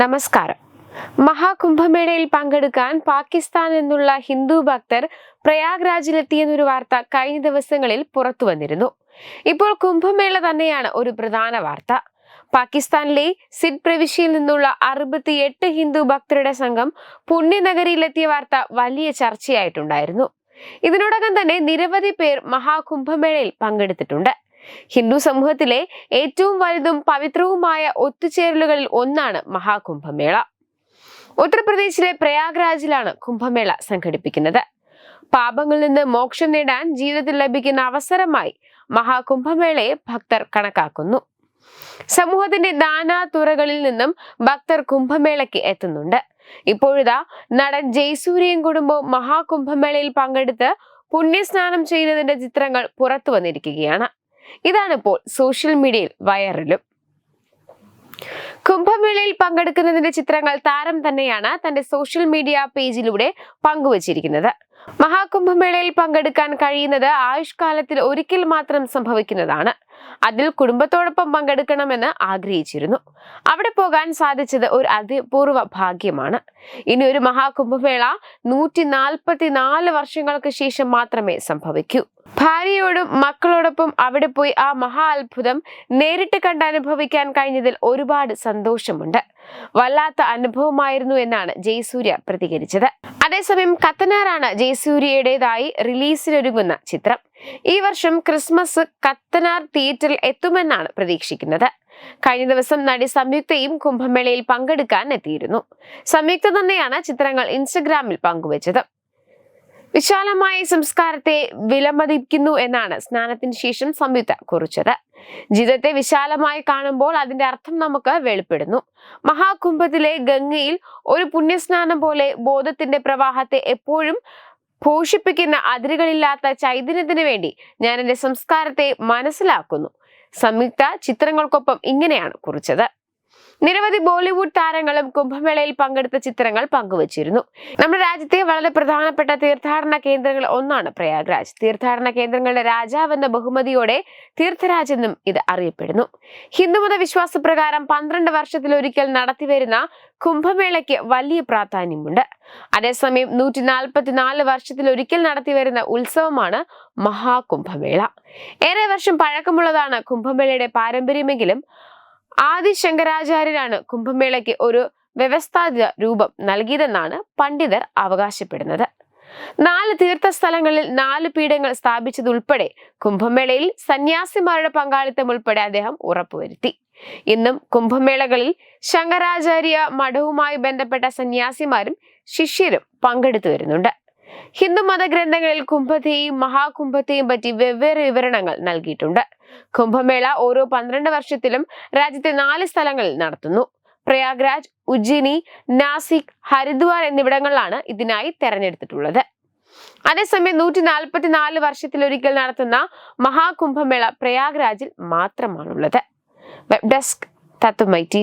നമസ്കാരം. മഹാകുംഭമേളയിൽ പങ്കെടുക്കാൻ പാകിസ്ഥാൻ നിന്നുള്ള ഹിന്ദു ഭക്തർ പ്രയാഗ് രാജിലെത്തിയെന്നൊരു വാർത്ത കഴിഞ്ഞ ദിവസങ്ങളിൽ പുറത്തു വന്നിരുന്നു. ഇപ്പോൾ കുംഭമേള തന്നെയാണ് ഒരു പ്രധാന വാർത്ത. പാകിസ്ഥാനിലെ സിഡ് പ്രവിശ്യയിൽ നിന്നുള്ള അറുപത്തിയെട്ട് ഹിന്ദു ഭക്തരുടെ സംഘം പുണ്യനഗരിയിലെത്തിയ വാർത്ത വലിയ ചർച്ചയായിട്ടുണ്ടായിരുന്നു. ഇതിനോടകം തന്നെ നിരവധി പേർ മഹാകുംഭമേളയിൽ പങ്കെടുത്തിട്ടുണ്ട്. ഹിന്ദു സമൂഹത്തിലെ ഏറ്റവും വലുതും പവിത്രവുമായ ഒത്തുചേരലുകളിൽ ഒന്നാണ് മഹാകുംഭമേള. ഉത്തർപ്രദേശിലെ പ്രയാഗ്രാജിലാണ് കുംഭമേള സംഘടിപ്പിക്കുന്നത്. പാപങ്ങളിൽ നിന്ന് മോക്ഷം നേടാൻ ജീവിതത്തിൽ ലഭിക്കുന്ന അവസരമായി മഹാകുംഭമേളയെ ഭക്തർ കണക്കാക്കുന്നു. സമൂഹത്തിന്റെ നാനാതുറകളിൽ നിന്നും ഭക്തർ കുംഭമേളയ്ക്ക് എത്തുന്നുണ്ട്. ഇപ്പോഴിതാ നടൻ ജയസൂര്യൻ കുടുംബവും മഹാകുംഭമേളയിൽ പങ്കെടുത്ത് പുണ്യസ്നാനം ചെയ്യുന്നതിന്റെ ചിത്രങ്ങൾ പുറത്തു വന്നിരിക്കുകയാണ്. ഇതാണിപ്പോൾ സോഷ്യൽ മീഡിയയിൽ വൈറലും. കുംഭമേളയിൽ പങ്കെടുക്കുന്നതിന്റെ ചിത്രങ്ങൾ താരം തന്നെയാണ് തന്റെ സോഷ്യൽ മീഡിയ പേജിലൂടെ പങ്കുവച്ചിരിക്കുന്നത്. മഹാകുംഭമേളയിൽ പങ്കെടുക്കാൻ കഴിയുന്നത് ആയുഷ്കാലത്തിൽ ഒരിക്കൽ മാത്രം സംഭവിക്കുന്നതാണ്. അതിൽ കുടുംബത്തോടൊപ്പം പങ്കെടുക്കണമെന്ന് ആഗ്രഹിച്ചിരുന്നു. അവിടെ പോകാൻ സാധിച്ചത് ഒരു അതിപൂർവ ഭാഗ്യമാണ്. ഇനി ഒരു മഹാകുംഭമേള നൂറ്റി നാൽപ്പത്തി നാല് വർഷങ്ങൾക്ക് ശേഷം മാത്രമേ സംഭവിക്കൂ. ഭാര്യയോടും മക്കളോടൊപ്പം അവിടെ പോയി ആ മഹാ അത്ഭുതം നേരിട്ട് കണ്ട് അനുഭവിക്കാൻ കഴിഞ്ഞതിൽ ഒരുപാട് സന്തോഷമുണ്ട്. വല്ലാത്ത അനുഭവമായിരുന്നു എന്നാണ് ജയസൂര്യ പ്രതികരിച്ചത്. അതേസമയം കത്തനാറാണ് ജയസൂര്യയുടേതായി റിലീസിനൊരുങ്ങുന്ന ചിത്രം. ഈ വർഷം ക്രിസ്മസ് കത്തനാർ തിയേറ്ററിൽ എത്തുമെന്നാണ് പ്രതീക്ഷിക്കുന്നത്. കഴിഞ്ഞ ദിവസം നടി സംയുക്തയും കുംഭമേളയിൽ പങ്കെടുക്കാൻ എത്തിയിരുന്നു. സംയുക്ത തന്നെയാണ് ചിത്രങ്ങൾ ഇൻസ്റ്റഗ്രാമിൽ പങ്കുവച്ചത്. വിശാലമായ സംസ്കാരത്തെ വിലമതിക്കുന്നു എന്നാണ് സ്നാനത്തിന് ശേഷം സംയുക്ത കുറിച്ചത്. ജീവിതത്തെ വിശാലമായി കാണുമ്പോൾ അതിന്റെ അർത്ഥം നമുക്ക് വെളിപ്പെടുന്നു. മഹാകുംഭത്തിലെ ഗംഗയിൽ ഒരു പുണ്യസ്നാനം പോലെ ബോധത്തിന്റെ പ്രവാഹത്തെ എപ്പോഴും പോഷിപ്പിക്കുന്ന അതിരുകളില്ലാത്ത ചൈതന്യത്തിന് വേണ്ടി ഞാൻ എന്റെ സംസ്കാരത്തെ മനസ്സിലാക്കുന്നു. സംയുക്ത ചിത്രങ്ങൾക്കൊപ്പം ഇങ്ങനെയാണ് കുറിച്ചത്. നിരവധി ബോളിവുഡ് താരങ്ങളും കുംഭമേളയിൽ പങ്കെടുത്ത ചിത്രങ്ങൾ പങ്കുവച്ചിരുന്നു. നമ്മുടെ രാജ്യത്തെ വളരെ പ്രധാനപ്പെട്ട തീർത്ഥാടന കേന്ദ്രങ്ങൾ ഒന്നാണ് പ്രയാഗ്രാജ്. തീർത്ഥാടന കേന്ദ്രങ്ങളുടെ രാജാവെന്ന ബഹുമതിയോടെ തീർത്ഥരാജ് എന്നും ഇത് അറിയപ്പെടുന്നു. ഹിന്ദുമത വിശ്വാസപ്രകാരം പന്ത്രണ്ട് വർഷത്തിലൊരിക്കൽ നടത്തിവരുന്ന കുംഭമേളയ്ക്ക് വലിയ പ്രാധാന്യമുണ്ട്. അതേസമയം നൂറ്റി നാൽപ്പത്തിനാല് വർഷത്തിലൊരിക്കൽ നടത്തിവരുന്ന ഉത്സവമാണ് മഹാകുംഭമേള. ഏറെ വർഷം പഴക്കമുള്ളതാണ് കുംഭമേളയുടെ പാരമ്പര്യമെങ്കിലും ആദി ശങ്കരാചാര്യരാണ് കുംഭമേളയ്ക്ക് ഒരു വ്യവസ്ഥാപിത രൂപം നൽകിയതെന്നാണ് പണ്ഡിതർ അവകാശപ്പെടുന്നത്. നാല് തീർത്ഥസ്ഥലങ്ങളിൽ നാല് പീഠങ്ങൾ സ്ഥാപിച്ചതുൾപ്പെടെ കുംഭമേളയിൽ സന്യാസിമാരുടെ പങ്കാളിത്തം ഉൾപ്പെടെ അദ്ദേഹം ഉറപ്പുവരുത്തി. ഇന്നും കുംഭമേളകളിൽ ശങ്കരാചാര്യ മഠവുമായി ബന്ധപ്പെട്ട സന്യാസിമാരും ശിഷ്യരും പങ്കെടുത്തു വരുന്നുണ്ട്. ഹിന്ദു മതഗ്രന്ഥങ്ങളിൽ കുംഭത്തെയും മഹാകുംഭത്തെയും പറ്റി വെവ്വേറെ വിവരണങ്ങൾ നൽകിയിട്ടുണ്ട്. കുംഭമേള ഓരോ പന്ത്രണ്ട് വർഷത്തിലും രാജ്യത്തെ നാല് സ്ഥലങ്ങളിൽ നടത്തുന്നു. പ്രയാഗ്രാജ് ഉജ്ജിനി നാസിക് ഹരിദ്വാർ എന്നിവിടങ്ങളിലാണ് ഇതിനായി തെരഞ്ഞെടുത്തിട്ടുള്ളത്. അതേസമയം നൂറ്റി നാൽപ്പത്തിനാല് വർഷത്തിലൊരിക്കൽ നടത്തുന്ന മഹാകുംഭമേള പ്രയാഗ്രാജിൽ മാത്രമാണുള്ളത്. വെബ് ഡെസ്ക് തത്തുമൈ ടി